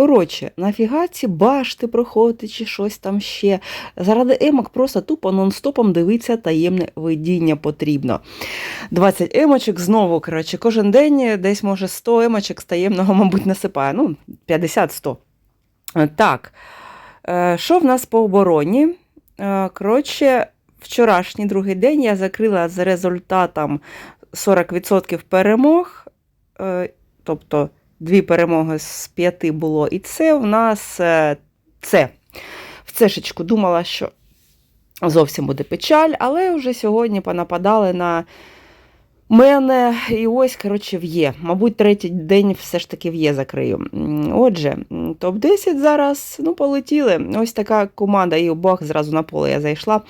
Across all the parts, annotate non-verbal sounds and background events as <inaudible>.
Коротше, нафіга ці башти проходити чи щось там ще. Заради емок просто тупо нон-стопом дивитися таємне видіння потрібно. 20 емочок знову, коротше, кожен день десь, може, 100 емочок з таємного, <laughs> мабуть, насипає. Ну, 50-100. Е, Так, е, що в нас по обороні? Е, Коротше, вчорашній другий день я закрила з результатом 40% перемог. Е, Тобто дві перемоги з п'яти було. І це у нас е, це. В цешечку думала, що зовсім буде печаль, але вже сьогодні понападали на мене. І ось, коротше, в'є. Мабуть, третій день все ж таки в'є закрию. Отже, топ-10 зараз, ну, полетіли. Ось така команда, і бах, зразу на поле я зайшла.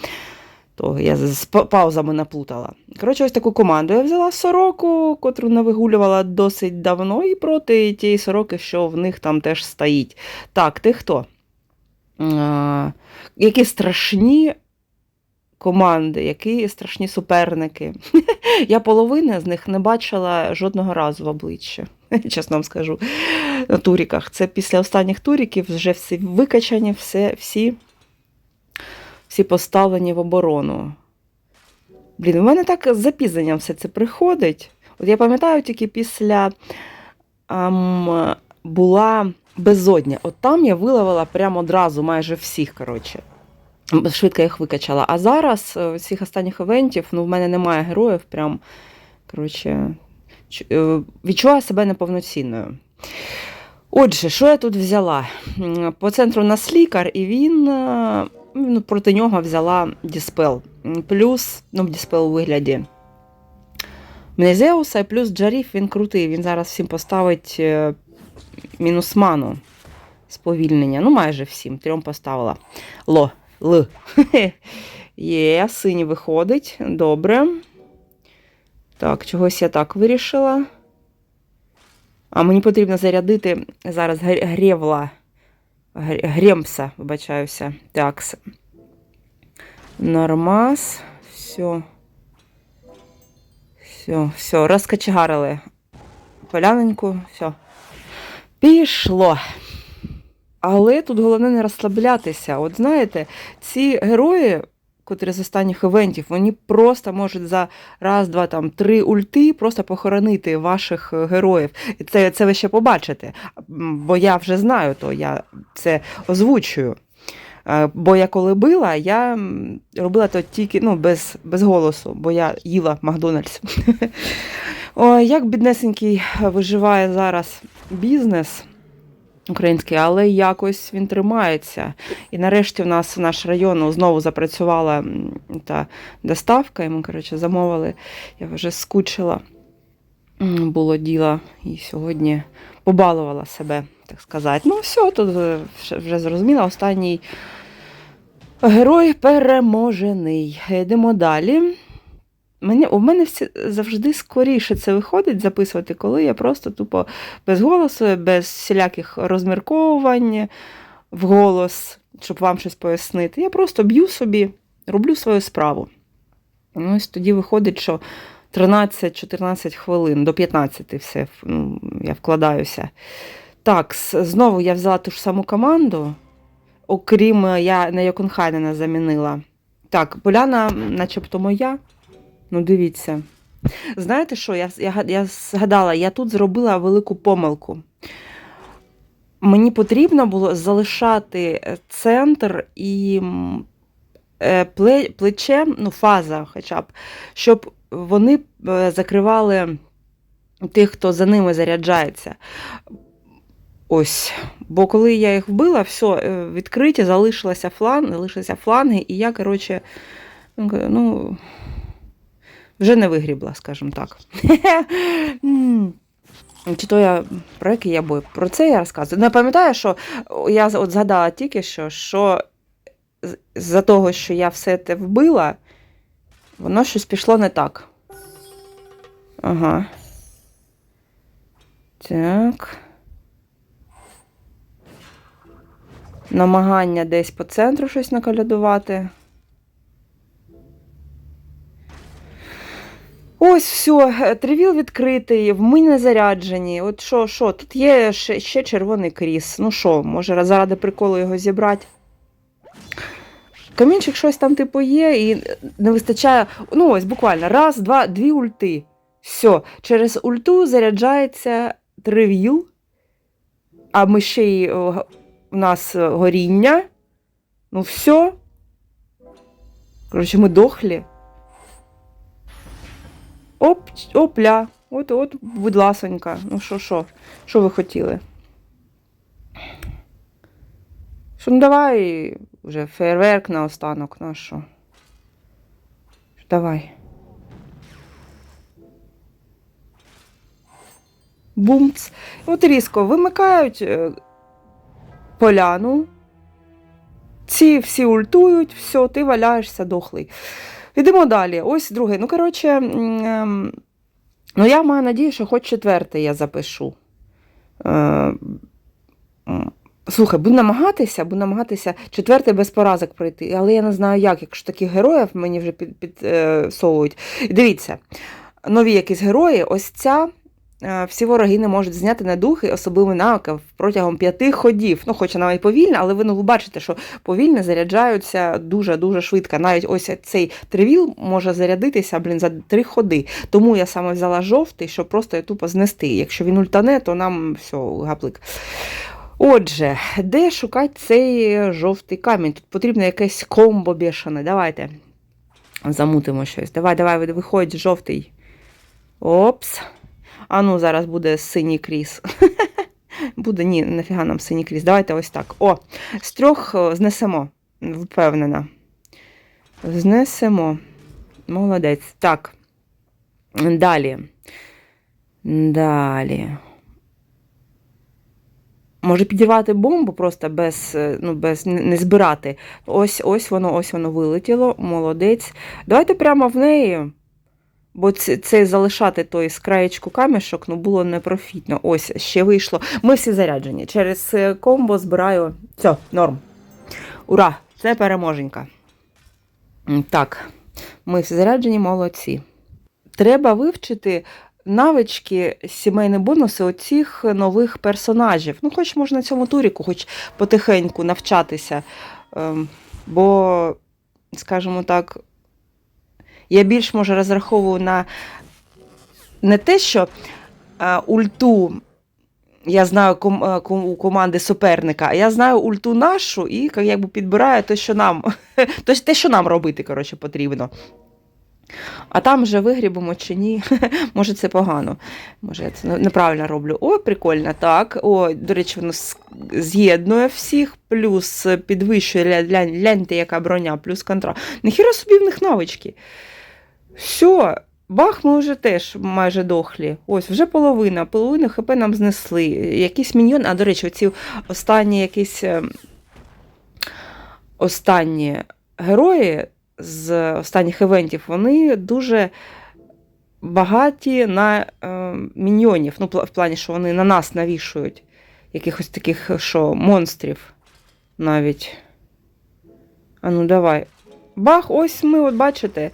То я з паузами наплутала. Коротше, ось таку команду я взяла сороку, котру не вигулювала досить давно, і проти тієї сороки, що в них там теж стоїть. Так, ти хто? А, які страшні команди, які страшні суперники. <laughs> Я половини з них не бачила жодного разу в обличчя, <laughs> чесно вам скажу, на туріках. Це після останніх туріків вже всі викачані, все, всі, всі поставлені в оборону. Блін, у мене так з запізненням все це приходить. От я пам'ятаю тільки після ам, була безодня. От там я виловила прямо одразу майже всіх, коротше. Швидко їх викачала. А зараз е, цих останніх івентів ну, в мене немає героїв. Прям, коротше, е, відчуваю себе неповноцінною. Отже, що я тут взяла? По центру у нас лікар, і він е, ну, проти нього взяла Діспел. Плюс, ну, Діспел у вигляді Мнезеуса, плюс Джаріф він крутий. Він зараз всім поставить е, мінус ману сповільнення. Ну, майже всім. Трьом поставила. Ло. Л. <laughs> Є, синій виходить. Добре. Так, чогось я так вирішила. А мені потрібно зарядити зараз гр- гревла. Гр- Гремса, вибачаюся. Так. Нормас. Все. Все, все, розкачегарили. Поляненьку, все. Пішло. Але тут головне не розслаблятися. От знаєте, ці герої, котрі з останніх івентів, вони просто можуть за раз, два, там, три ульти просто похоронити ваших е, героїв. І це, це ви ще побачите. Бо я вже знаю, то я це озвучую. Е, Бо я коли била, я робила то тільки ну, без, без голосу, бо я їла Макдональдс. <laughs> Як біднесенький виживає зараз бізнес український, але якось він тримається. І нарешті у нас наш район знову запрацювала та доставка, і ми, коротше, замовили. Я вже скучила. Було діло, і сьогодні побалувала себе, так сказати. Ну, все, тут е, вже- зрозуміло. Останній герой переможений. Йдемо далі. Мені, у мене всі, завжди скоріше це виходить записувати, коли я просто тупо без голосу, без всіляких розмірковувань в голос, щоб вам щось пояснити. Я просто б'ю собі, роблю свою справу. Ну, Ось тоді виходить, що 13-14 хвилин до 15 все ну, я вкладаюся. Так, знову я взяла ту ж саму команду, окрім е, я на Йоконхайнена замінила. Так, поляна, начебто моя. Ну, дивіться. Знаєте що? Я, я, я згадала, я тут зробила велику помилку. Мені потрібно було залишати е, центр і е, плече, ну, фаза хоча б, щоб вони е, закривали тих, хто за ними заряджається. Ось. Бо коли я їх вбила, все, відкриті, залишилися фланги, залишилися фланги, і я, коротше, ну, вже не вигрібла, скажімо так. <laughs> Чи то я про який я бой? Про це я розказую. Не пам'ятаю, що я от згадала тільки що, що з-за того, що я все те вбила, воно щось пішло не так. Ага. Так. Намагання десь по центру щось наколядувати. Ось все, тривіл відкритий, вмине заряджені. От що, що, тут є ще, ще червоний кріс. Ну що, може заради приколу його зібрати? Камінчик щось там типу є, і не вистачає. Ну, ось буквально раз, два, дві ульти. Все, через ульту заряджається тривіл, а ми ще й у нас е, горіння. Ну, все. Коротше, ми дохлі. Оп, опля. От, от, будь ласонька. Ну що, що? Що ви хотіли? Що, ну давай вже фейерверк на останок, ну що? Давай. Бумц. От різко вимикають е, поляну. Ці всі ультують, все, ти валяєшся дохлий. Йдемо далі. Ось другий. Ну, коротше, ем, ну я маю надію, що хоч четвертий я запишу. Е, Слухай, буду намагатися, буду намагатися четвертий без поразок пройти, але я не знаю як, якщо таких героїв мені вже підсовують. Під, е. Дивіться, нові якісь герої, ось ця. Е, Всі вороги не можуть зняти на духи особливий навик протягом п'яти ходів. Ну, хоча навіть повільно, але ви ну, бачите, що повільно заряджаються дуже-дуже швидко. Навіть ось цей тривіл може зарядитися блін, за три ходи. Тому я саме взяла жовтий, щоб просто тупо знести. Якщо він ультане, то нам все, гаплик. Отже, де шукати цей жовтий камінь? Тут потрібно якесь комбо бешене. Давайте замутимо щось. Давай, давай, виходь, жовтий. Опс. А ну, зараз буде синій кріс. <laughs> Буде, ні, нафіга нам синій кріс. Давайте ось так. О, з трьох знесемо. Впевнена. Знесемо. Молодець. Так. Далі. Далі. Може підірвати бомбу просто без, е, ну, без не збирати. Ось ось воно, ось воно вилетіло. Молодець. Давайте прямо в неї. Бо це, це залишати той з краєчку камішок ну, було непрофітно. Ось ще вийшло. Ми всі заряджені. Через е, комбо збираю. Все, норм. Ура! Це переможенька. Так, ми всі заряджені, молодці. Треба вивчити навички, сімейні бонуси оцих нових персонажів. Ну, хоч можна на цьому туріку, хоч потихеньку навчатися. Ем, бо, скажімо так, я більш може розраховую на не те, що е, ульту я знаю е, у команди суперника, а я знаю ульту нашу і якби підбираю те, що нам, <laughs> те, що нам робити, коротше, потрібно. А там вже вигрібимо чи ні, <laughs> може це погано. Може, я це неправильно роблю. О, прикольно, так. О, до речі, воно з'єднує всіх, плюс підвищує, гляньте, яка броня, плюс контра. Нехіра собі в них навички. Все, бах, ми вже теж майже дохлі. Ось, вже половина. Половину ХП нам знесли. Якийсь міньйон, а до речі, оці останні якісь е, останні герої з останніх івентів, вони дуже багаті на е, міньйонів. Ну, в плані, що вони на нас навішують якихось таких, що монстрів навіть. А ну давай. Бах, ось ми, от бачите,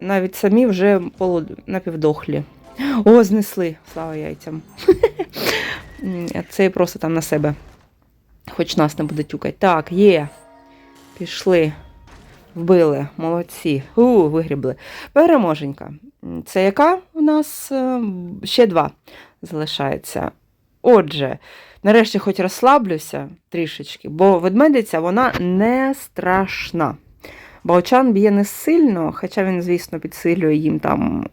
навіть самі вже напівдохлі. О, знесли, слава яйцям. <laughs> Цей просто там на себе. Хоч нас не буде тюкати. Так, є. Пішли. Вбили, молодці. У, вигрібли. Переможенька. Це яка у нас е, ще два залишається. Отже, нарешті хоч розслаблюся трішечки, бо ведмедиця вона не страшна. Баучан б'є не сильно, хоча він, звісно, підсилює їм там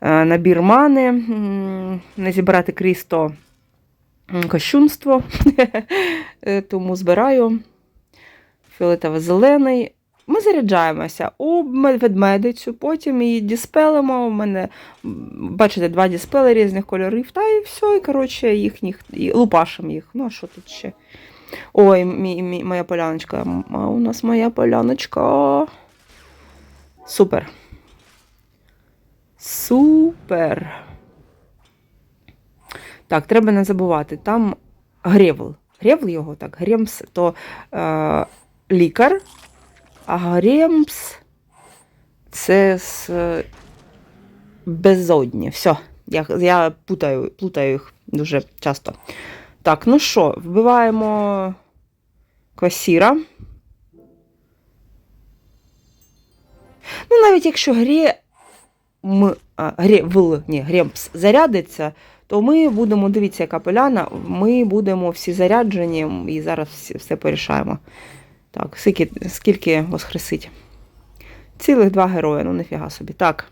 е, набір мани, не зібрати крісто кощунство. <laughs> Е, Тому збираю фіолетово-зелений. Ми заряджаємося у мед- ведмедицю, потім її діспелимо. У мене, бачите, два діспели різних кольорів, та і все, і коротше, їхніх, і лупашимо їх. Ну, а що тут ще? Ой, мій, мій, моя поляночка. А у нас моя поляночка. Супер. Супер. Так, треба не забувати. Там Гревл. Гревл його, так, Гремс то е, лікар, а Гремс це з безодні. Все, я, я путаю, плутаю їх дуже часто. Так, ну що, вбиваємо квасіра. Ну, навіть якщо грі, а, грі, ні, гремпс зарядиться, то ми будемо, дивіться, яка поляна, ми будемо всі заряджені і зараз всі, все порішаємо. Так, скільки, скільки воскресить? Цілих два герої, ну ніфіга собі. Так.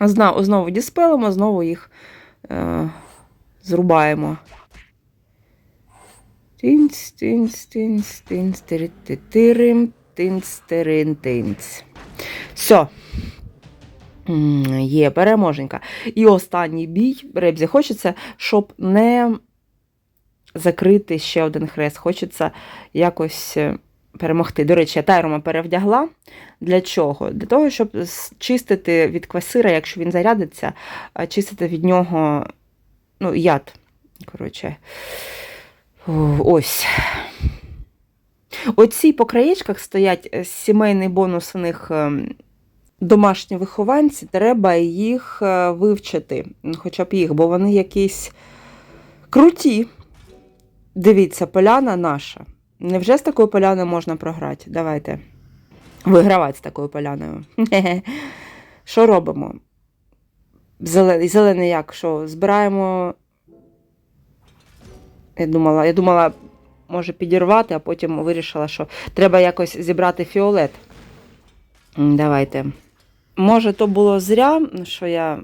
Знову діспелимо, знову їх е, зрубаємо. Тинц, тинц, тинц, тинц, тирим, тинц, тирин, тинц. Все. Є переможенька. І останній бій. Ребзі, хочеться, щоб не закрити ще один хрест. Хочеться якось е, перемогти. До речі, я Тайрома перевдягла. Для чого? Для того, щоб чистити від квасира, якщо він зарядиться, чистити від нього ну, яд. Коротше. Ось. Оці по краєчках стоять е, сімейний бонус у них ем, домашні вихованці, треба їх е, вивчити, хоча б їх, бо вони якісь круті. Дивіться, поляна наша. Невже з такою поляною можна програти? Давайте. Вигравати з такою поляною. <laughs> Що робимо? Зелений як? Що? Збираємо. Я думала, я думала, може підірвати, а потім вирішила, що треба якось зібрати фіолет. Давайте. Може, то було зря, що я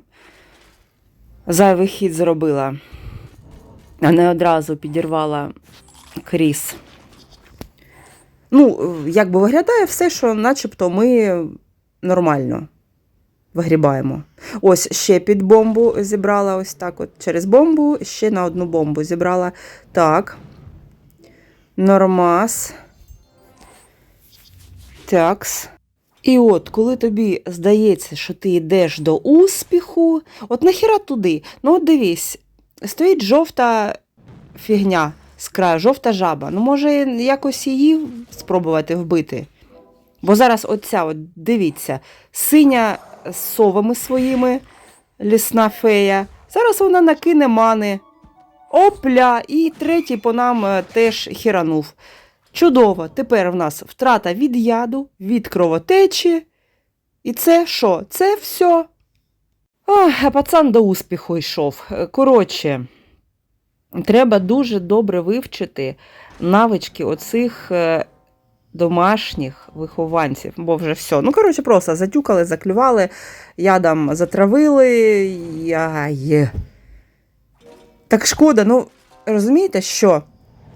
зайвий хід зробила, а не одразу підірвала кріс. Ну, як би виглядає все, що начебто ми нормально вигрібаємо. Ось ще під бомбу зібрала ось так, от через бомбу, ще на одну бомбу зібрала. Так. Нормас. Такс. І от, коли тобі здається, що ти йдеш до успіху, от нахіра туди. Ну, от дивись, стоїть жовта фігня з краю, жовта жаба. Ну, може, якось її спробувати вбити. Бо зараз оця, от, дивіться, синя з совами своїми, лісна фея. Зараз вона накине мани. Опля! І третій по нам е, теж хіранув. Чудово! Тепер в нас втрата від яду, від кровотечі. І це що? Це все. А пацан до успіху йшов. Е, Коротше, треба дуже добре вивчити навички оцих е, домашніх вихованців, бо вже все. Ну, коротше, просто затюкали, заклювали, ядом затравили. Яй. Так шкода, ну розумієте, що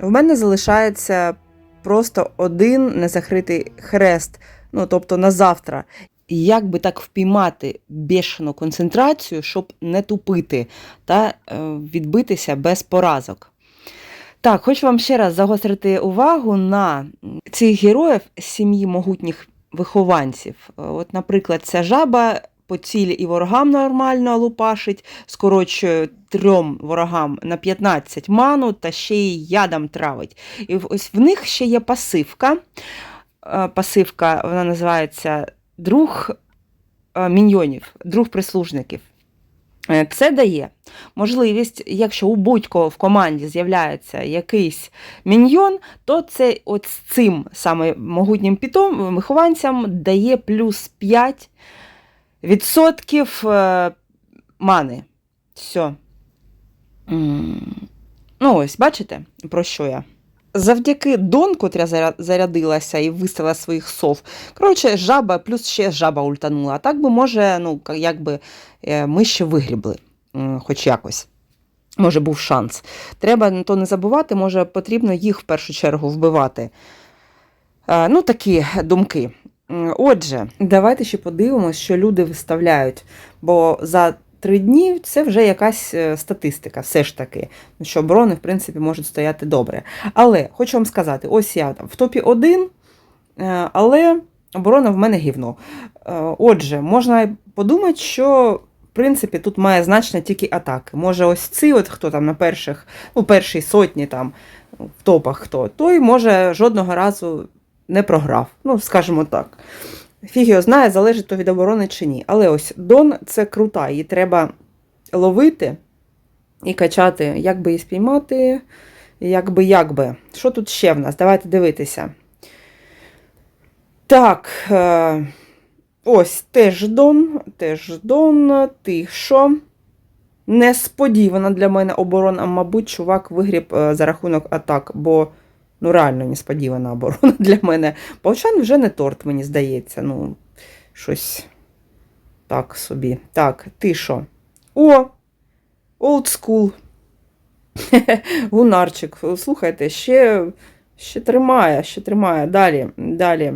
в мене залишається просто один незакритий хрест, ну тобто на завтра. Як би так впіймати бешену концентрацію, щоб не тупити та е, відбитися без поразок. Так, хочу вам ще раз загострити увагу на цих героїв сім'ї могутніх вихованців. Е, От, наприклад, ця жаба по цілі і ворогам нормально лупашить, скорочує трьом ворогам на 15 ману та ще й ядом травить. І ось в них ще є пасивка. Е, Пасивка вона називається друг е, міньйонів, друг прислужників. Е, Це дає можливість, якщо у будь-кого в команді з'являється якийсь міньйон, то це от з цим саме могутнім пітом вихованцям дає плюс 5 відсотків е, мани. Все. Ну, ось, бачите, про що я? Завдяки Дон, котря зарядилася і виставила своїх сов. Коротше, жаба, плюс ще жаба ультанула. А так би, може, ну, якби е, ми ще вигрібли, хоч якось. Може, був шанс. Треба на то не забувати, може, потрібно їх в першу чергу вбивати. Е, Ну, такі думки. Отже, давайте ще подивимося, що люди виставляють. Бо за три дні це вже якась е, статистика, все ж таки. Що оборони, в принципі, можуть стояти добре. Але хочу вам сказати: ось я в топі 1, але оборона в мене гівно. Е, Отже, можна подумати, що. В принципі, тут має значення тільки атаки. Може, ось ці, от хто там на перших, ну, першій сотні там в топах хто, той може жодного разу не програв. Ну, скажімо так. Фіг його знає, залежить то від оборони чи ні. Але ось Дон це крута, її треба ловити і качати, як би її спіймати, як би, як би. Що тут ще в нас? Давайте дивитися. Так. Е- ось теж Дон, теж Дон, тихо. Несподівана для мене оборона, мабуть, чувак вигріб е, за рахунок атак, бо ну реально несподівана оборона для мене. Повчан вже не торт, мені здається. Ну, щось так собі. Так, ти що? О! School. <laughs> Гунарчик. Слухайте, ще, ще тримає, ще тримає. Далі, далі.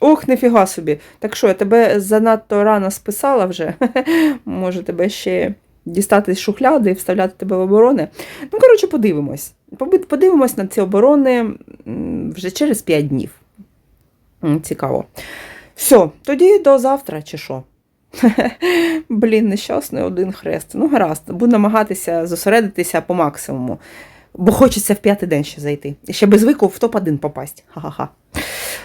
Ох, нефіга собі. Так що, я тебе занадто рано списала вже. <laughs> Може, тебе ще дістати з шухляди і вставляти тебе в оборони. Ну, коротше, подивимось. Подивимось на ці оборони вже через 5 днів. Цікаво. Все, тоді до завтра, чи що? <laughs> Блін, нещасний один хрест. Ну, гаразд, буду намагатися зосередитися по максимуму. Бо хочеться в п'ятий день ще зайти. Ще без вику в топ-1 попасть. Ха-ха-ха.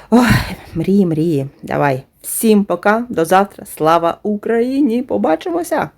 Ой, мрії, мрії. Давай. Всім пока, до завтра. Слава Україні! Побачимося!